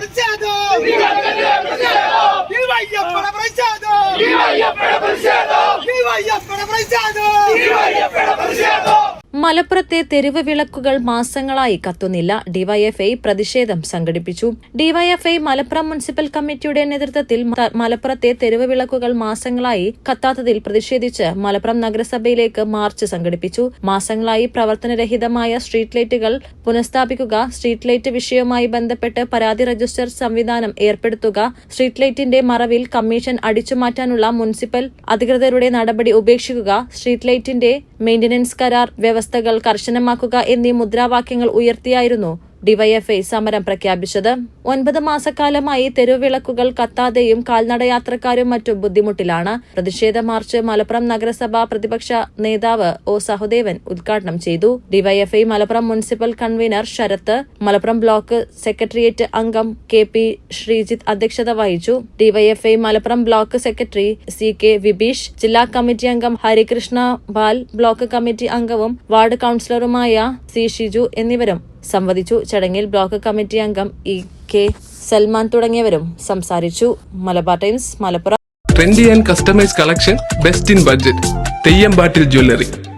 പ്രതിഷേധം പ്രതിഷേധം മലപ്പുറത്തെ തെരുവ് വിളക്കുകൾ മാസങ്ങളായി കത്തുന്നില്ല. ഡിവൈഎഫ്ഐ പ്രതിഷേധം സംഘടിപ്പിച്ചു. ഡിവൈഎഫ്ഐ മലപ്പുറം മുനിസിപ്പൽ കമ്മിറ്റിയുടെ നേതൃത്വത്തിൽ മലപ്പുറത്തെ തെരുവ് വിളക്കുകൾ മാസങ്ങളായി കത്താത്തതിൽ പ്രതിഷേധിച്ച് മലപ്പുറം നഗരസഭയിലേക്ക് മാർച്ച് സംഘടിപ്പിച്ചു. മാസങ്ങളായി പ്രവർത്തനരഹിതമായ സ്ട്രീറ്റ് ലൈറ്റുകൾ പുനഃസ്ഥാപിക്കുക സ്ട്രീറ്റ് ലൈറ്റ് വിഷയവുമായി ബന്ധപ്പെട്ട് പരാതി രജിസ്റ്റർ സംവിധാനം ഏർപ്പെടുത്തുക സ്ട്രീറ്റ് ലൈറ്റിന്റെ മറവിൽ കമ്മീഷൻ അടിച്ചുമാറ്റാനുള്ള മുനിസിപ്പൽ അധികൃതരുടെ നടപടി ഉപേക്ഷിക്കുക സ്ട്രീറ്റ് ലൈറ്റിന്റെ മെയിന്റനൻസ് കരാർ വ്യവസ്ഥകൾ കർശനമാക്കുക എന്നീ മുദ്രാവാക്യങ്ങൾ ഉയർത്തിയായിരുന്നു ഡിവൈഎഫ്ഐ സമരം പ്രഖ്യാപിച്ചത്. ഒൻപത് മാസക്കാലമായി തെരുവിളക്കുകൾ കത്താതെയും കാൽനടയാത്രക്കാരും മറ്റും ബുദ്ധിമുട്ടിലാണ്. പ്രതിഷേധ മാർച്ച് മലപ്പുറം നഗരസഭ പ്രതിപക്ഷ നേതാവ് ഒ സഹദേവൻ ഉദ്ഘാടനം ചെയ്തു. DYFI Malappuram municipal convener Sarath Malappuram block secretariat അംഗം കെ പി ശ്രീജിത്ത് അധ്യക്ഷത വഹിച്ചു. DYFI Malappuram block secretary C K Vibeesh ജില്ലാ കമ്മിറ്റി അംഗം ഹരികൃഷ്ണ ബാൽ ബ്ലോക്ക് കമ്മിറ്റി അംഗവും വാർഡ് കൌൺസിലറുമായ സി ഷിജു എന്നിവരും സംവദിച്ചു. ചടങ്ങിൽ ബ്ലോക്ക് കമ്മിറ്റി അംഗം ഇ കെ സൽമാൻ തുടങ്ങിയവരും സംസാരിച്ചു. Malabar Times Malappuram. Trendy and customise collection best in budget. Theyyam battle jewellery.